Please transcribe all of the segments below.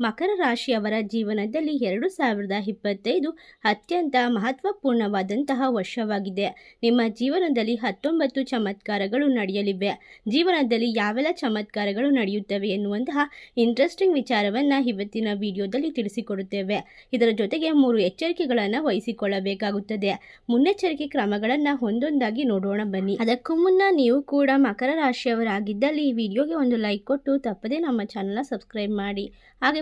ಮಕರ ರಾಶಿಯವರ ಜೀವನದಲ್ಲಿ ಎರಡು ಸಾವಿರದ ಇಪ್ಪತ್ತೈದು ಅತ್ಯಂತ ಮಹತ್ವಪೂರ್ಣವಾದಂತಹ ವರ್ಷವಾಗಿದೆ. ನಿಮ್ಮ ಜೀವನದಲ್ಲಿ ಹತ್ತೊಂಬತ್ತು ಚಮತ್ಕಾರಗಳು ನಡೆಯಲಿವೆ. ಜೀವನದಲ್ಲಿ ಯಾವೆಲ್ಲ ಚಮತ್ಕಾರಗಳು ನಡೆಯುತ್ತವೆ ಎನ್ನುವಂತಹ ಇಂಟ್ರೆಸ್ಟಿಂಗ್ ವಿಚಾರವನ್ನು ಇವತ್ತಿನ ವಿಡಿಯೋದಲ್ಲಿ ತಿಳಿಸಿಕೊಡುತ್ತೇವೆ. ಇದರ ಜೊತೆಗೆ ಮೂರು ಎಚ್ಚರಿಕೆಗಳನ್ನು ವಹಿಸಿಕೊಳ್ಳಬೇಕಾಗುತ್ತದೆ. ಮುನ್ನೆಚ್ಚರಿಕೆ ಕ್ರಮಗಳನ್ನು ಒಂದೊಂದಾಗಿ ನೋಡೋಣ ಬನ್ನಿ. ಅದಕ್ಕೂ ಮುನ್ನ ನೀವು ಕೂಡ ಮಕರ ರಾಶಿಯವರಾಗಿದ್ದಲ್ಲಿ ಈ ವಿಡಿಯೋಗೆ ಒಂದು ಲೈಕ್ ಕೊಟ್ಟು ತಪ್ಪದೇ ನಮ್ಮ ಚಾನಲ್ನ ಸಬ್ಸ್ಕ್ರೈಬ್ ಮಾಡಿ. ಹಾಗೆ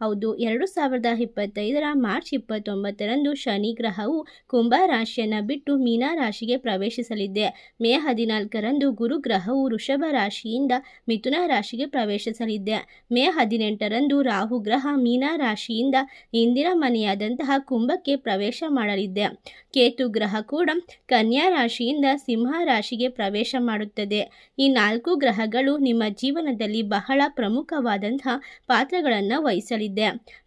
ಹೌದು, ಎರಡು ಸಾವಿರದ ಇಪ್ಪತ್ತೈದರ ಮಾರ್ಚ್ ಇಪ್ಪತ್ತೊಂಬತ್ತರಂದು ಶನಿ ಗ್ರಹವು ಕುಂಭ ರಾಶಿಯನ್ನು ಬಿಟ್ಟು ಮೀನಾ ರಾಶಿಗೆ ಪ್ರವೇಶಿಸಲಿದೆ. ಮೇ ಹದಿನಾಲ್ಕರಂದು ಗುರು ಗ್ರಹವು ವೃಷಭ ರಾಶಿಯಿಂದ ಮಿಥುನ ರಾಶಿಗೆ ಪ್ರವೇಶಿಸಲಿದೆ. ಮೇ ಹದಿನೆಂಟರಂದು ರಾಹು ಗ್ರಹ ಮೀನಾ ರಾಶಿಯಿಂದ ಇಂದಿನ ಮನೆಯಾದಂತಹ ಕುಂಭಕ್ಕೆ ಪ್ರವೇಶ ಮಾಡಲಿದೆ. ಕೇತು ಗ್ರಹ ಕೂಡ ಕನ್ಯಾ ರಾಶಿಯಿಂದ ಸಿಂಹ ರಾಶಿಗೆ ಪ್ರವೇಶ ಮಾಡುತ್ತದೆ. ಈ ನಾಲ್ಕು ಗ್ರಹಗಳು ನಿಮ್ಮ ಜೀವನದಲ್ಲಿ ಬಹಳ ಪ್ರಮುಖವಾದಂತಹ ಪಾತ್ರಗಳನ್ನು ವಹಿಸಲಿದೆ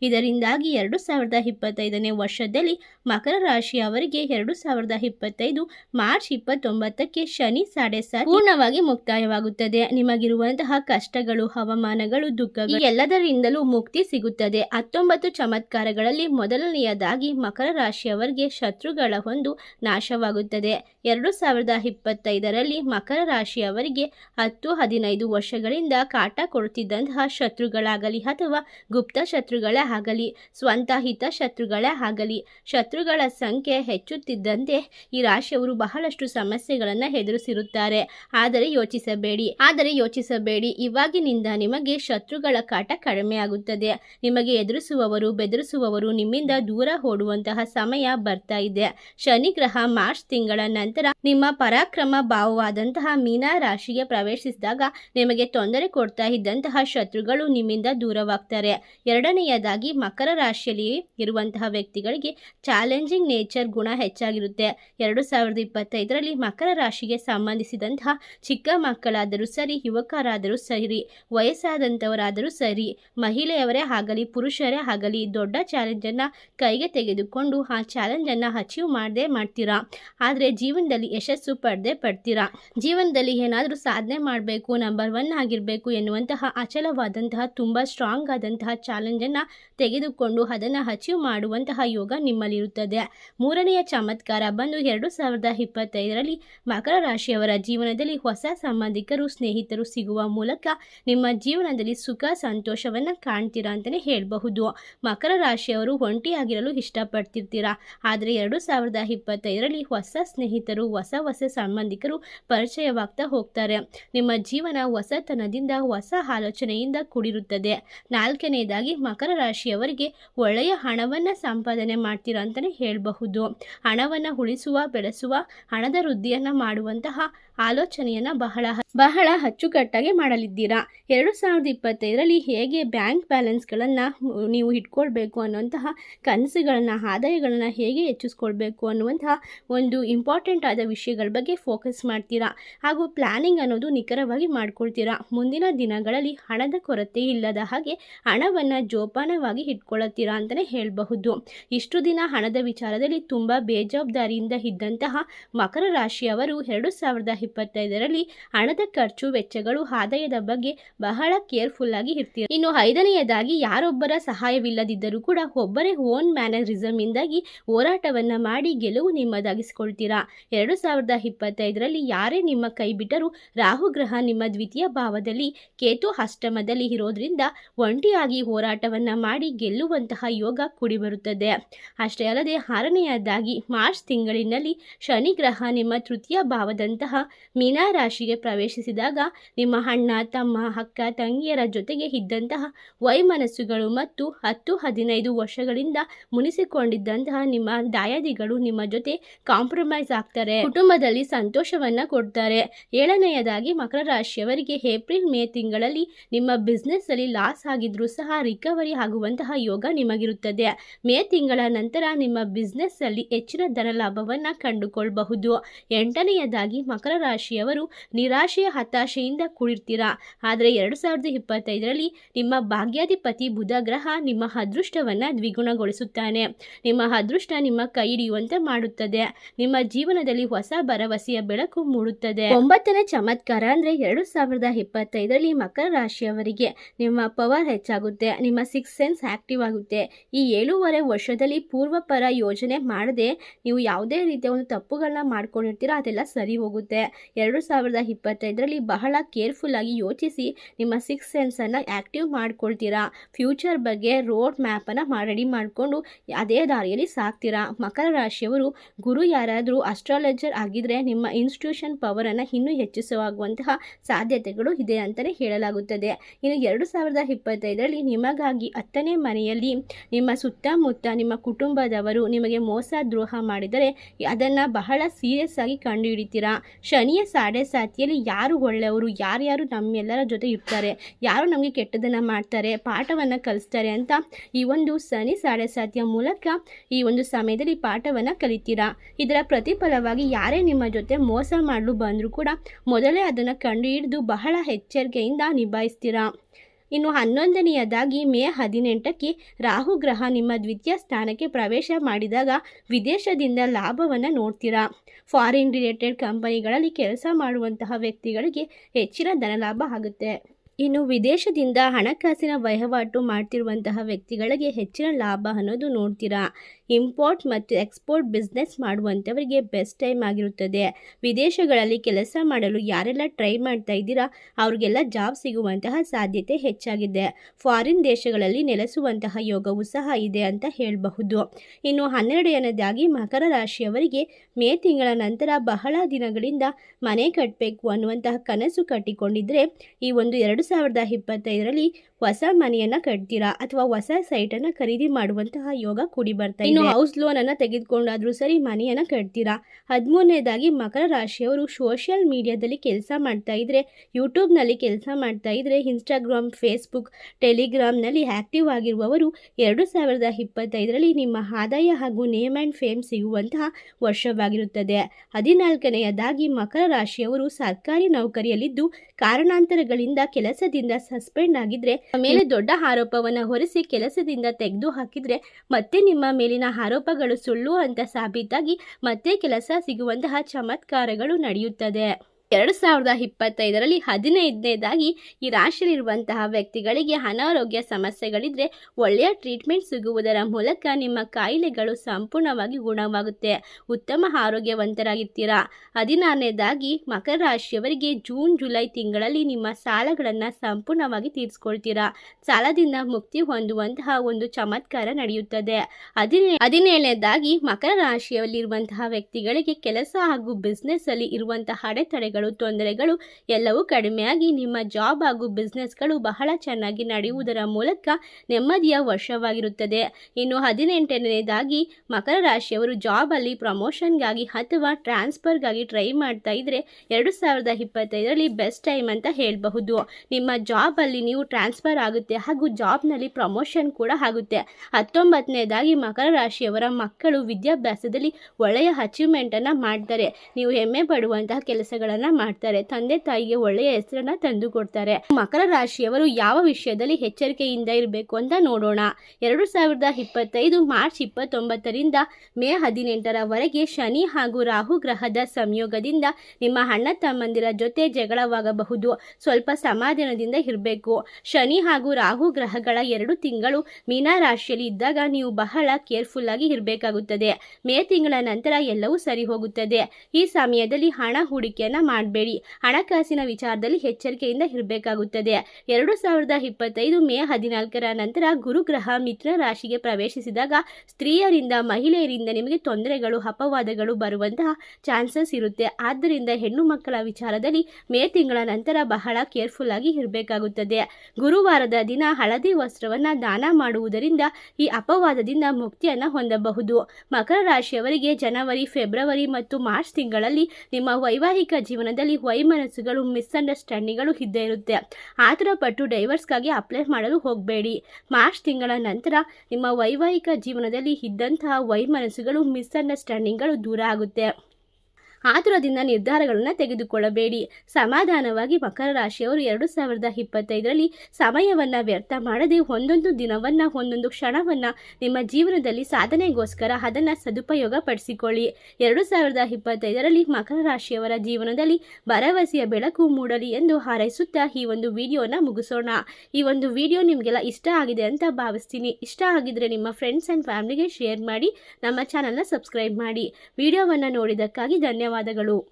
ಇದರಿಂದಾಗಿ ಎರಡು ಸಾವಿರದ ಇಪ್ಪತ್ತೈದನೇ ವರ್ಷದಲ್ಲಿ ಮಕರ ರಾಶಿಯವರಿಗೆ ಎರಡು ಸಾವಿರದ ಇಪ್ಪತ್ತೈದು ಮಾರ್ಚ್ ಇಪ್ಪತ್ತೊಂಬತ್ತಕ್ಕೆ ಶನಿ ಸಾಡೆ ಸಾ ಪೂರ್ಣವಾಗಿ ಮುಕ್ತಾಯವಾಗುತ್ತದೆ. ನಿಮಗಿರುವಂತಹ ಕಷ್ಟಗಳು ಹವಾಮಾನಗಳು ದುಃಖಗಳು ಎಲ್ಲದರಿಂದಲೂ ಮುಕ್ತಿ ಸಿಗುತ್ತದೆ. ಹತ್ತೊಂಬತ್ತು ಚಮತ್ಕಾರಗಳಲ್ಲಿ ಮೊದಲನೆಯದಾಗಿ ಮಕರ ರಾಶಿಯವರಿಗೆ ಶತ್ರುಗಳ ಒಂದು ನಾಶವಾಗುತ್ತದೆ. ಎರಡು ಸಾವಿರದ ಇಪ್ಪತ್ತೈದರಲ್ಲಿ ಮಕರ ರಾಶಿಯವರಿಗೆ ಹತ್ತು ಹದಿನೈದು ವರ್ಷಗಳಿಂದ ಕಾಟ ಕೊಡುತ್ತಿದ್ದಂತಹ ಶತ್ರುಗಳಾಗಲಿ ಅಥವಾ ಗುಪ್ತ ಶತ್ರುಗಳೇ ಆಗಲಿ ಸ್ವಂತ ಹಿತ ಶತ್ರುಗಳೇ ಆಗಲಿ ಶತ್ರುಗಳ ಸಂಖ್ಯೆ ಹೆಚ್ಚುತ್ತಿದ್ದಂತೆ ಈ ರಾಶಿಯವರು ಬಹಳಷ್ಟು ಸಮಸ್ಯೆಗಳನ್ನು ಎದುರಿಸಿರುತ್ತಾರೆ. ಆದರೆ ಯೋಚಿಸಬೇಡಿ ಆದರೆ ಯೋಚಿಸಬೇಡಿ. ಇವಾಗಿನಿಂದ ನಿಮಗೆ ಶತ್ರುಗಳ ಕಾಟ ಕಡಿಮೆ ಆಗುತ್ತದೆ. ನಿಮಗೆ ಎದುರಿಸುವವರು, ಬೆದರಿಸುವವರು ನಿಮ್ಮಿಂದ ದೂರ ಓಡುವಂತಹ ಸಮಯ ಬರ್ತಾ ಇದೆ. ಶನಿ ಗ್ರಹ ಮಾರ್ಚ್ ತಿಂಗಳ ನಂತರ ನಿಮ್ಮ ಪರಾಕ್ರಮ ಭಾವವಾದಂತಹ ಮೀನಾ ರಾಶಿಗೆ ಪ್ರವೇಶಿಸಿದಾಗ ನಿಮಗೆ ತೊಂದರೆ ಕೊಡ್ತಾ ಇದ್ದಂತಹ ಶತ್ರುಗಳು ನಿಮ್ಮಿಂದ ದೂರವಾಗ್ತಾರೆ. ಎರಡನೆಯದಾಗಿ ಮಕರ ರಾಶಿಯಲ್ಲಿ ಇರುವಂತಹ ವ್ಯಕ್ತಿಗಳಿಗೆ ಚಾಲೆಂಜಿಂಗ್ ನೇಚರ್ ಗುಣ ಹೆಚ್ಚಾಗಿರುತ್ತೆ. ಎರಡು ಸಾವಿರದ ಇಪ್ಪತ್ತೈದರಲ್ಲಿ ಮಕರ ರಾಶಿಗೆ ಸಂಬಂಧಿಸಿದಂತಹ ಚಿಕ್ಕ ಮಕ್ಕಳಾದರೂ ಸರಿ, ಯುವಕರಾದರೂ ಸರಿ ವಯಸ್ಸಾದಂಥವರಾದರೂ ಸರಿ, ಮಹಿಳೆಯವರೇ ಆಗಲಿ, ಪುರುಷರೇ ಆಗಲಿ ದೊಡ್ಡ ಚಾಲೆಂಜನ್ನು ಕೈಗೆ ತೆಗೆದುಕೊಂಡು ಆ ಚಾಲೆಂಜನ್ನು ಅಚೀವ್ ಮಾಡದೆ ಮಾಡ್ತೀರಾ? ಆದರೆ ಜೀವನದಲ್ಲಿ ಯಶಸ್ಸು ಪಡೆದೇ ಪಡ್ತೀರಾ? ಜೀವನದಲ್ಲಿ ಏನಾದರೂ ಸಾಧನೆ ಮಾಡಬೇಕು ನಂಬರ್ ಒನ್ ಆಗಿರಬೇಕು ಎನ್ನುವಂತಹ ಅಚಲವಾದಂತಹ, ತುಂಬ ಸ್ಟ್ರಾಂಗ್ ಆದಂತಹ ಚಾಲೆಂಜನ್ನು ತೆಗೆದುಕೊಂಡು ಅದನ್ನು ಅಚೀವ್ ಮಾಡುವಂತಹ ಯೋಗ ನಿಮ್ಮಲ್ಲಿರುತ್ತದೆ. ಮೂರನೆಯ ಚಮತ್ಕಾರ ಬಂದು ಎರಡು ಸಾವಿರದ ಇಪ್ಪತ್ತೈದರಲ್ಲಿ ಮಕರ ರಾಶಿಯವರ ಜೀವನದಲ್ಲಿ ಹೊಸ ಸಂಬಂಧಿಕರು, ಸ್ನೇಹಿತರು ಸಿಗುವ ಮೂಲಕ ನಿಮ್ಮ ಜೀವನದಲ್ಲಿ ಸುಖ, ಸಂತೋಷವನ್ನು ಕಾಣ್ತೀರಾ ಅಂತಲೇ ಹೇಳಬಹುದು. ಮಕರ ರಾಶಿಯವರು ಒಂಟಿಯಾಗಿರಲು ಇಷ್ಟಪಡ್ತಿರ್ತೀರಾ? ಆದರೆ ಎರಡು ಸಾವಿರದ ಇಪ್ಪತ್ತೈದರಲ್ಲಿ ಹೊಸ ಸ್ನೇಹಿತರು, ಹೊಸ ಹೊಸ ಸಂಬಂಧಿಕರು ಪರಿಚಯವಾಗ್ತಾ ಹೋಗ್ತಾರೆ. ನಿಮ್ಮ ಜೀವನ ಹೊಸತನದಿಂದ, ಹೊಸ ಆಲೋಚನೆಯಿಂದ ಕೂಡಿರುತ್ತದೆ. ನಾಲ್ಕನೇದಾಗಿ ಮಕರ ರಾಶಿಯವರಿಗೆ ಒಳ್ಳೆಯ ಹಣವನ್ನು ಸಂಪಾದನೆ ಮಾಡ್ತೀರಾ ಅಂತಲೇ ಹೇಳಬಹುದು. ಹಣವನ್ನು ಉಳಿಸುವ ಬೆಳೆಸುವ ಹಣದ ವೃದ್ಧಿಯನ್ನು ಮಾಡುವಂತಹ ಆಲೋಚನೆಯನ್ನು ಬಹಳ ಬಹಳ ಅಚ್ಚುಕಟ್ಟಾಗಿ ಮಾಡಲಿದ್ದೀರಾ? ಎರಡು ಸಾವಿರದ ಇಪ್ಪತ್ತೈದರಲ್ಲಿ ಹೇಗೆ ಬ್ಯಾಂಕ್ ಬ್ಯಾಲೆನ್ಸ್ಗಳನ್ನು ನೀವು ಇಟ್ಕೊಳ್ಬೇಕು ಅನ್ನುವಂತಹ ಕನಸುಗಳನ್ನು, ಆದಾಯಗಳನ್ನು ಹೇಗೆ ಹೆಚ್ಚಿಸ್ಕೊಳ್ಬೇಕು ಅನ್ನುವಂತಹ ಒಂದು ಇಂಪಾರ್ಟೆಂಟ್ ಆದ ವಿಷಯಗಳ ಬಗ್ಗೆ ಫೋಕಸ್ ಮಾಡ್ತೀರಾ? ಹಾಗೂ ಪ್ಲಾನಿಂಗ್ ಅನ್ನೋದು ನಿಖರವಾಗಿ ಮಾಡ್ಕೊಳ್ತೀರಾ? ಮುಂದಿನ ದಿನಗಳಲ್ಲಿ ಹಣದ ಕೊರತೆ ಇಲ್ಲದ ಹಾಗೆ ಹಣವನ್ನು ಜೋಪಾನವಾಗಿ ಇಟ್ಕೊಳ್ಳುತ್ತೀರಾ ಅಂತಲೇ ಹೇಳಬಹುದು. ಇಷ್ಟು ದಿನ ಹಣದ ವಿಚಾರದಲ್ಲಿ ತುಂಬ ಬೇಜವಾಬ್ದಾರಿಯಿಂದ ಇದ್ದಂತಹ ಮಕರ ರಾಶಿಯವರು ಎರಡು ಸಾವಿರದ ಇಪ್ಪತ್ತೈದರಲ್ಲಿ ಹಣದ ಖರ್ಚು, ವೆಚ್ಚಗಳು, ಆದಾಯದ ಬಗ್ಗೆ ಬಹಳ ಕೇರ್ಫುಲ್ ಆಗಿ ಇರ್ತೀರ. ಇನ್ನು ಐದನೆಯದಾಗಿ, ಯಾರೊಬ್ಬರ ಸಹಾಯವಿಲ್ಲದಿದ್ದರೂ ಕೂಡ ಒಬ್ಬರೇ ಓನ್ ಮ್ಯಾನರಿಸಮ್ ಇಂದಾಗಿ ಹೋರಾಟವನ್ನ ಮಾಡಿ ಗೆಲುವು ನಿಮ್ಮದಾಗಿಸಿಕೊಳ್ತೀರಾ. ಎರಡು ಸಾವಿರದ ಇಪ್ಪತ್ತೈದರಲ್ಲಿ ಯಾರೇ ನಿಮ್ಮ ಕೈ ಬಿಟ್ಟರೂ ರಾಹು ಗ್ರಹ ನಿಮ್ಮ ದ್ವಿತೀಯ ಭಾವದಲ್ಲಿ, ಕೇತು ಅಷ್ಟಮದಲ್ಲಿ ಇರೋದ್ರಿಂದ ಒಂಟಿಯಾಗಿ ಹೋರಾಟವನ್ನ ಮಾಡಿ ಗೆಲ್ಲುವಂತಹ ಯೋಗ ಕೂಡಿ ಬರುತ್ತದೆ ಅಷ್ಟೇ ಅಲ್ಲದೆ, ಆರನೆಯದಾಗಿ ಮಾರ್ಚ್ ತಿಂಗಳಿನಲ್ಲಿ ಶನಿ ಗ್ರಹ ನಿಮ್ಮ ತೃತೀಯ ಭಾವದಂತಹ ಮೀನಾ ರಾಶಿಗೆ ಪ್ರವೇಶಿಸಿದಾಗ ನಿಮ್ಮ ಅಣ್ಣ, ತಮ್ಮ ಅಕ್ಕ, ತಂಗಿಯರ ಜೊತೆಗೆ ಇದ್ದಂತಹ ವೈಮನಸ್ಸುಗಳು ಮತ್ತು ಹತ್ತು ಹದಿನೈದು ವರ್ಷಗಳಿಂದ ಮುನಿಸಿಕೊಂಡಿದ್ದಂತಹ ನಿಮ್ಮ ದಾಯಾದಿಗಳು ನಿಮ್ಮ ಜೊತೆ ಕಾಂಪ್ರಮೈಸ್ ಆಗ್ತಾರೆ. ಕುಟುಂಬದಲ್ಲಿ ಸಂತೋಷವನ್ನ ಕೊಡ್ತಾರೆ. ಏಳನೆಯದಾಗಿ ಮಕರ ರಾಶಿಯವರಿಗೆ ಏಪ್ರಿಲ್, ಮೇ ತಿಂಗಳಲ್ಲಿ ನಿಮ್ಮ ಬಿಸ್ನೆಸ್ ಅಲ್ಲಿ ಲಾಸ್ ಆಗಿದ್ರೂ ಸಹ ರಿಕವರಿ ಆಗುವಂತಹ ಯೋಗ ನಿಮಗಿರುತ್ತದೆ. ಮೇ ತಿಂಗಳ ನಂತರ ನಿಮ್ಮ ಬಿಸ್ನೆಸ್ ಅಲ್ಲಿ ಹೆಚ್ಚಿನ ಧನ ಲಾಭವನ್ನ ಕಂಡುಕೊಳ್ಳಬಹುದು ಎಂಟನೆಯದಾಗಿ ಮಕರ ರಾಶಿಯವರು ನಿರಾಶೆಯ ಹತಾಶೆಯಿಂದ ಕೂಡಿರ್ತೀರಾ? ಆದರೆ ಎರಡು ಸಾವಿರದ ಇಪ್ಪತ್ತೈದರಲ್ಲಿ ನಿಮ್ಮ ಭಾಗ್ಯಾಧಿಪತಿ ಬುಧ ಗ್ರಹ ನಿಮ್ಮ ಅದೃಷ್ಟವನ್ನ ದ್ವಿಗುಣಗೊಳಿಸುತ್ತಾನೆ. ನಿಮ್ಮ ಅದೃಷ್ಟ ನಿಮ್ಮ ಕೈ ಹಿಡಿಯುವಂತೆ ಮಾಡುತ್ತದೆ. ನಿಮ್ಮ ಜೀವನದಲ್ಲಿ ಹೊಸ ಭರವಸೆಯ ಬೆಳಕು ಮೂಡುತ್ತದೆ. ಒಂಬತ್ತನೇ ಚಮತ್ಕಾರ ಅಂದ್ರೆ ಎರಡು ಸಾವಿರದ ಇಪ್ಪತ್ತೈದರಲ್ಲಿ ಮಕರ ರಾಶಿಯವರಿಗೆ ನಿಮ್ಮ ಪವರ್ ಹೆಚ್ಚಾಗುತ್ತೆ. ನಿಮ್ಮ ಸಿಕ್ಸ್ ಸೆನ್ಸ್ ಆಕ್ಟಿವ್ ಆಗುತ್ತೆ. ಈ ಏಳೂವರೆ ವರ್ಷದಲ್ಲಿ ಪೂರ್ವಪರ ಯೋಜನೆ ಮಾಡದೆ ನೀವು ಯಾವುದೇ ರೀತಿಯ ಒಂದು ತಪ್ಪುಗಳನ್ನ ಮಾಡ್ಕೊಂಡಿರ್ತೀರಾ ಅದೆಲ್ಲ ಸರಿ ಹೋಗುತ್ತೆ. ಎರಡು ಸಾವಿರದ ಇಪ್ಪತ್ತೈದರಲ್ಲಿ ಬಹಳ ಕೇರ್ಫುಲ್ ಆಗಿ ಯೋಚಿಸಿ ನಿಮ್ಮ ಸಿಕ್ಸ್ ಸೆನ್ಸನ್ನು ಆ್ಯಕ್ಟಿವ್ ಮಾಡ್ಕೊಳ್ತೀರಾ? ಫ್ಯೂಚರ್ ಬಗ್ಗೆ ರೋಡ್ ಮ್ಯಾಪನ್ನು ರೆಡಿ ಮಾಡಿಕೊಂಡು ಅದೇ ದಾರಿಯಲ್ಲಿ ಸಾಕ್ತೀರಾ ಮಕರ ರಾಶಿಯವರು ಗುರು ಯಾರಾದರೂ ಅಸ್ಟ್ರಾಲಜರ್ ಆಗಿದ್ರೆ ನಿಮ್ಮ ಇನ್ಸ್ಟಿಟ್ಯೂಷನ್ ಪವರನ್ನು ಇನ್ನೂ ಹೆಚ್ಚಿಸುವಾಗುವಂತಹ ಸಾಧ್ಯತೆಗಳು ಇದೆ ಅಂತಲೇ ಹೇಳಲಾಗುತ್ತದೆ. ಇನ್ನು ಎರಡು ಸಾವಿರದ ಇಪ್ಪತ್ತೈದರಲ್ಲಿ ನಿಮಗಾಗಿ ಹತ್ತನೇ ಮನೆಯಲ್ಲಿ ನಿಮ್ಮ ಸುತ್ತಮುತ್ತ ನಿಮ್ಮ ಕುಟುಂಬದವರು ನಿಮಗೆ ಮೋಸ ದ್ರೋಹ ಮಾಡಿದರೆ ಅದನ್ನು ಬಹಳ ಸೀರಿಯಸ್ ಆಗಿ ಕಂಡುಹಿಡಿತೀರಾ ಶನಿಯ ಸಾಡೆ ಸಾತಿಯಲ್ಲಿ ಯಾರು ಒಳ್ಳೆಯವರು? ಯಾರ್ಯಾರು ನಮ್ಮೆಲ್ಲರ ಜೊತೆ ಇರ್ತಾರೆ? ಯಾರು ನಮಗೆ ಕೆಟ್ಟದನ್ನು ಮಾಡ್ತಾರೆ? ಪಾಠವನ್ನು ಕಲಿಸ್ತಾರೆ ಅಂತ ಈ ಒಂದು ಶನಿ ಸಾಡೆ ಸಾತಿಯ ಮೂಲಕ ಈ ಒಂದು ಸಮಯದಲ್ಲಿ ಪಾಠವನ್ನು ಕಲಿತೀರಾ? ಇದರ ಪ್ರತಿಫಲವಾಗಿ ಯಾರೇ ನಿಮ್ಮ ಜೊತೆ ಮೋಸ ಮಾಡಲು ಬಂದರೂ ಕೂಡ ಮೊದಲೇ ಅದನ್ನು ಕಂಡುಹಿಡಿದು ಬಹಳ ಎಚ್ಚರಿಕೆಯಿಂದ ನಿಭಾಯಿಸ್ತೀರಾ? ಇನ್ನು ಹನ್ನೊಂದನೆಯದಾಗಿ ಮೇ ಹದಿನೆಂಟಕ್ಕೆ ರಾಹು ಗ್ರಹ ನಿಮ್ಮ ದ್ವಿತೀಯ ಸ್ಥಾನಕ್ಕೆ ಪ್ರವೇಶ ಮಾಡಿದಾಗ ವಿದೇಶದಿಂದ ಲಾಭವನ್ನು ನೋಡ್ತೀರಾ? ಫಾರಿನ್ ರಿಲೇಟೆಡ್ ಕಂಪನಿಗಳಲ್ಲಿ ಕೆಲಸ ಮಾಡುವಂತಹ ವ್ಯಕ್ತಿಗಳಿಗೆ ಹೆಚ್ಚಿನ ಧನಲಾಭ ಆಗುತ್ತೆ. ಇನ್ನು ವಿದೇಶದಿಂದ ಹಣಕಾಸಿನ ವಹಿವಾಟು ಮಾಡ್ತಿರುವಂತಹ ವ್ಯಕ್ತಿಗಳಿಗೆ ಹೆಚ್ಚಿನ ಲಾಭ ಅನ್ನೋದು ನೋಡ್ತೀರಾ? ಇಂಪೋರ್ಟ್ ಮತ್ತು ಎಕ್ಸ್ಪೋರ್ಟ್ ಬಿಸ್ನೆಸ್ ಮಾಡುವಂಥವರಿಗೆ ಬೆಸ್ಟ್ ಟೈಮ್ ಆಗಿರುತ್ತದೆ. ವಿದೇಶಗಳಲ್ಲಿ ಕೆಲಸ ಮಾಡಲು ಯಾರೆಲ್ಲ ಟ್ರೈ ಮಾಡ್ತಾ ಇದ್ದೀರಾ, ಅವ್ರಿಗೆಲ್ಲ ಜಾಬ್ ಸಿಗುವಂತಹ ಸಾಧ್ಯತೆ ಹೆಚ್ಚಾಗಿದೆ. ಫಾರಿನ್ ದೇಶಗಳಲ್ಲಿ ನೆಲೆಸುವಂತಹ ಯೋಗವೂ ಸಹ ಇದೆ ಅಂತ ಹೇಳಬಹುದು. ಇನ್ನು ಹನ್ನೆರಡನೇದಾಗಿ ಮಕರ ರಾಶಿಯವರಿಗೆ ಮೇ ತಿಂಗಳ ನಂತರ ಬಹಳ ದಿನಗಳಿಂದ ಮನೆ ಕಟ್ಟಬೇಕು ಅನ್ನುವಂತಹ ಕನಸು ಕಟ್ಟಿಕೊಂಡಿದ್ರೆ, ಈ ಒಂದು ಎರಡು ಸಾವಿರದ ಇಪ್ಪತ್ತೈದರಲ್ಲಿ ಹೊಸ ಮನೆಯನ್ನ ಕಟ್ತೀರಾ ಅಥವಾ ಹೊಸ ಸೈಟನ್ನು ಖರೀದಿ ಮಾಡುವಂತಹ ಯೋಗ ಕೂಡಿ ಬರ್ತಾ ಇನ್ನು ಹೌಸ್ ಲೋನ್ ಅನ್ನ ತೆಗೆದುಕೊಂಡಾದ್ರೂ ಸರಿ ಮನೆಯನ್ನ ಕಟ್ತೀರಾ? ಹದಿಮೂರನೇದಾಗಿ ಮಕರ ರಾಶಿಯವರು ಸೋಷಿಯಲ್ ಮೀಡಿಯಾದಲ್ಲಿ ಕೆಲಸ ಮಾಡ್ತಾ ಇದ್ರೆ ಯೂಟ್ಯೂಬ್ನಲ್ಲಿ ಕೆಲಸ ಮಾಡ್ತಾ ಇದ್ರೆ ಇನ್ಸ್ಟಾಗ್ರಾಮ್ ಫೇಸ್ಬುಕ್ ಟೆಲಿಗ್ರಾಮ್ನಲ್ಲಿ ಆಕ್ಟಿವ್ ಆಗಿರುವವರು ಎರಡು ಸಾವಿರದ ಇಪ್ಪತ್ತೈದರಲ್ಲಿ ನಿಮ್ಮ ಆದಾಯ ಹಾಗೂ ನೇಮ್ ಆ್ಯಂಡ್ ಫೇಮ್ ಸಿಗುವಂತಹ ವರ್ಷವಾಗಿರುತ್ತದೆ. ಹದಿನಾಲ್ಕನೆಯದಾಗಿ ಮಕರ ರಾಶಿಯವರು ಸರ್ಕಾರಿ ನೌಕರಿಯಲ್ಲಿದ್ದು ಕಾರಣಾಂತರಗಳಿಂದ ಕೆಲಸದಿಂದ ಸಸ್ಪೆಂಡ್ ಆಗಿದ್ರೆ ಮೇಲೆ ದೊಡ್ಡ ಆರೋಪವನ್ನು ಹೊರಿಸಿ ಕೆಲಸದಿಂದ ತೆಗೆದು ಹಾಕಿದ್ರೆ ಮತ್ತೆ ನಿಮ್ಮ ಮೇಲಿನ ಆರೋಪಗಳು ಸುಳ್ಳು ಅಂತ ಸಾಬೀತಾಗಿ ಮತ್ತೆ ಕೆಲಸ ಸಿಗುವಂತಹ ಚಮತ್ಕಾರಗಳು ನಡೆಯುತ್ತದೆ. ಎರಡು ಸಾವಿರದ ಇಪ್ಪತ್ತೈದರಲ್ಲಿ ಹದಿನೈದನೇದಾಗಿ ಈ ರಾಶಿಯಲ್ಲಿರುವಂತಹ ವ್ಯಕ್ತಿಗಳಿಗೆ ಅನಾರೋಗ್ಯ ಸಮಸ್ಯೆಗಳಿದ್ರೆ ಒಳ್ಳೆಯ ಟ್ರೀಟ್ಮೆಂಟ್ ಸಿಗುವುದರ ಮೂಲಕ ನಿಮ್ಮ ಕಾಯಿಲೆಗಳು ಸಂಪೂರ್ಣವಾಗಿ ಗುಣವಾಗುತ್ತೆ. ಉತ್ತಮ ಆರೋಗ್ಯವಂತರಾಗಿರ್ತೀರಾ? ಹದಿನಾರನೇದಾಗಿ ಮಕರ ರಾಶಿಯವರಿಗೆ ಜೂನ್, ಜುಲೈ ತಿಂಗಳಲ್ಲಿ ನಿಮ್ಮ ಸಾಲಗಳನ್ನು ಸಂಪೂರ್ಣವಾಗಿ ತೀರಿಸ್ಕೊಳ್ತೀರಾ? ಸಾಲದಿಂದ ಮುಕ್ತಿ ಹೊಂದುವಂತಹ ಒಂದು ಚಮತ್ಕಾರ ನಡೆಯುತ್ತದೆ. ಹದಿನೇ, ಹದಿನೇಳನೇದಾಗಿ ಮಕರ ರಾಶಿಯಲ್ಲಿರುವಂತಹ ವ್ಯಕ್ತಿಗಳಿಗೆ ಕೆಲಸ ಹಾಗೂ ಬಿಸ್ನೆಸ್ ಅಲ್ಲಿ ಇರುವಂತಹ ಅಡೆತಡೆಗಳು ತೊಂದರೆಗಳು ಎಲ್ಲವೂ ಕಡಿಮೆಯಾಗಿ ನಿಮ್ಮ ಜಾಬ್ ಹಾಗೂ ಬಿಸ್ನೆಸ್ಗಳು ಬಹಳ ಚೆನ್ನಾಗಿ ನಡೆಯುವುದರ ಮೂಲಕ ನೆಮ್ಮದಿಯ ವರ್ಷವಾಗಿರುತ್ತದೆ. ಇನ್ನು ಹದಿನೆಂಟನೇದಾಗಿ ಮಕರ ರಾಶಿಯವರು ಜಾಬಲ್ಲಿ ಪ್ರಮೋಷನ್ಗಾಗಿ ಅಥವಾ ಟ್ರಾನ್ಸ್ಫರ್ಗಾಗಿ ಟ್ರೈ ಮಾಡ್ತಾ ಇದ್ದರೆ ಎರಡು ಸಾವಿರದ ಇಪ್ಪತ್ತೈದರಲ್ಲಿ ಬೆಸ್ಟ್ ಟೈಮ್ ಅಂತ ಹೇಳಬಹುದು. ನಿಮ್ಮ ಜಾಬಲ್ಲಿ ನೀವು ಟ್ರಾನ್ಸ್ಫರ್ ಆಗುತ್ತೆ ಹಾಗೂ ಜಾಬ್ನಲ್ಲಿ ಪ್ರಮೋಷನ್ ಕೂಡ ಆಗುತ್ತೆ. ಹತ್ತೊಂಬತ್ತನೇದಾಗಿ ಮಕರ ರಾಶಿಯವರ ಮಕ್ಕಳು ವಿದ್ಯಾಭ್ಯಾಸದಲ್ಲಿ ಒಳ್ಳೆಯ ಅಚೀವ್ಮೆಂಟನ್ನು ಮಾಡ್ತಾರೆ. ನೀವು ಹೆಮ್ಮೆ ಪಡುವಂತಹ ಕೆಲಸಗಳನ್ನು ಮಾಡ್ತಾರೆ. ತಂದೆ ತಾಯಿಗೆ ಒಳ್ಳೆಯ ಹೆಸರನ್ನ ತಂದು ಕೊಡ್ತಾರೆ. ಮಕರ ರಾಶಿಯವರು ಯಾವ ವಿಷಯದಲ್ಲಿ ಎಚ್ಚರಿಕೆಯಿಂದ ಇರಬೇಕು ಅಂತ ನೋಡೋಣ. ಎರಡು ಸಾವಿರದ ಇಪ್ಪತ್ತೈದು ಮಾರ್ಚ್ ಇಪ್ಪತ್ತೊಂಬತ್ತರಿಂದ ಮೇ ಹದಿನೆಂಟರವರೆಗೆ ಶನಿ ಹಾಗೂ ರಾಹು ಗ್ರಹದ ಸಂಯೋಗದಿಂದ ನಿಮ್ಮ ಅಣ್ಣ ತಮ್ಮಂದಿರ ಜೊತೆ ಜಗಳವಾಗಬಹುದು. ಸ್ವಲ್ಪ ಸಮಾಧಾನದಿಂದ ಇರಬೇಕು. ಶನಿ ಹಾಗೂ ರಾಹು ಗ್ರಹಗಳ ಎರಡು ತಿಂಗಳು ಮೀನಾ ರಾಶಿಯಲ್ಲಿ ಇದ್ದಾಗ ನೀವು ಬಹಳ ಕೇರ್ಫುಲ್ ಆಗಿ ಇರಬೇಕಾಗುತ್ತದೆ. ಮೇ ತಿಂಗಳ ನಂತರ ಎಲ್ಲವೂ ಸರಿ ಹೋಗುತ್ತದೆ. ಈ ಸಮಯದಲ್ಲಿ ಹಣ ಹೂಡಿಕೆಯನ್ನ ಮಾಡಬೇಡಿ. ಹಣಕಾಸಿನ ವಿಚಾರದಲ್ಲಿ ಎಚ್ಚರಿಕೆಯಿಂದ ಇರಬೇಕಾಗುತ್ತದೆ. ಎರಡು ಸಾವಿರದ ಇಪ್ಪತ್ತೈದು ಮೇ ಹದಿನಾಲ್ಕರ ನಂತರ ಗುರುಗ್ರಹ ಮಿತ್ರ ರಾಶಿಗೆ ಪ್ರವೇಶಿಸಿದಾಗ ಸ್ತ್ರೀಯರಿಂದ ಮಹಿಳೆಯರಿಂದ ನಿಮಗೆ ತೊಂದರೆಗಳು, ಅಪವಾದಗಳು ಬರುವಂತಹ ಚಾನ್ಸಸ್ ಇರುತ್ತೆ. ಆದ್ದರಿಂದ ಹೆಣ್ಣು ಮಕ್ಕಳ ವಿಚಾರದಲ್ಲಿ ಮೇ ತಿಂಗಳ ನಂತರ ಬಹಳ ಕೇರ್ಫುಲ್ ಆಗಿ ಇರಬೇಕಾಗುತ್ತದೆ. ಗುರುವಾರದ ದಿನ ಹಳದಿ ವಸ್ತ್ರವನ್ನು ದಾನ ಮಾಡುವುದರಿಂದ ಈ ಅಪವಾದದಿಂದ ಮುಕ್ತಿಯನ್ನು ಹೊಂದಬಹುದು. ಮಕರ ರಾಶಿಯವರಿಗೆ ಜನವರಿ, ಫೆಬ್ರವರಿ ಮತ್ತು ಮಾರ್ಚ್ ತಿಂಗಳಲ್ಲಿ ನಿಮ್ಮ ವೈವಾಹಿಕ ಜೀವನದಲ್ಲಿ ವೈಮನಸ್ಸುಗಳು ಮಿಸ್ಅಂಡರ್ಸ್ಟ್ಯಾಂಡಿಂಗ್ಗಳು ಇದ್ದೇ ಇರುತ್ತೆ. ಆತರ ಪಟ್ಟು ಡೈವರ್ಸ್ಗಾಗಿ ಅಪ್ಲೈ ಮಾಡಲು ಹೋಗಬೇಡಿ. ಮಾರ್ಚ್ ತಿಂಗಳ ನಂತರ ನಿಮ್ಮ ವೈವಾಹಿಕ ಜೀವನದಲ್ಲಿ ಇದ್ದಂತಹ ವೈಮನಸ್ಸುಗಳು ಮಿಸ್ಅಂಡರ್ಸ್ಟ್ಯಾಂಡಿಂಗ್ಗಳು ದೂರ ಆಗುತ್ತೆ. ಆತುರದಿಂದ ನಿರ್ಧಾರಗಳನ್ನು ತೆಗೆದುಕೊಳ್ಳಬೇಡಿ. ಸಮಾಧಾನವಾಗಿ ಮಕರ ರಾಶಿಯವರು ಎರಡು ಸಾವಿರದ ಇಪ್ಪತ್ತೈದರಲ್ಲಿ ಸಮಯವನ್ನು ವ್ಯರ್ಥ ಮಾಡದೆ ಒಂದೊಂದು ದಿನವನ್ನು, ಒಂದೊಂದು ಕ್ಷಣವನ್ನು ನಿಮ್ಮ ಜೀವನದಲ್ಲಿ ಸಾಧನೆಗೋಸ್ಕರ ಅದನ್ನು ಸದುಪಯೋಗ ಪಡಿಸಿಕೊಳ್ಳಿ ಎರಡು ಸಾವಿರದ ಇಪ್ಪತ್ತೈದರಲ್ಲಿ ಮಕರ ರಾಶಿಯವರ ಜೀವನದಲ್ಲಿ ಭರವಸೆಯ ಬೆಳಕು ಮೂಡಲಿ ಎಂದು ಹಾರೈಸುತ್ತಾ ಈ ಒಂದು ವಿಡಿಯೋನ ಮುಗಿಸೋಣ. ಈ ಒಂದು ವಿಡಿಯೋ ನಿಮಗೆಲ್ಲ ಇಷ್ಟ ಆಗಿದೆ ಅಂತ ಭಾವಿಸ್ತೀನಿ. ಇಷ್ಟ ಆಗಿದ್ರೆ ನಿಮ್ಮ ಫ್ರೆಂಡ್ಸ್ ಆ್ಯಂಡ್ ಫ್ಯಾಮಿಲಿಗೆ ಶೇರ್ ಮಾಡಿ, ನಮ್ಮ ಚಾನಲ್ನ ಸಬ್ಸ್ಕ್ರೈಬ್ ಮಾಡಿ. ವಿಡಿಯೋವನ್ನು ನೋಡಿದ್ದಕ್ಕಾಗಿ ಧನ್ಯವಾದಗಳು.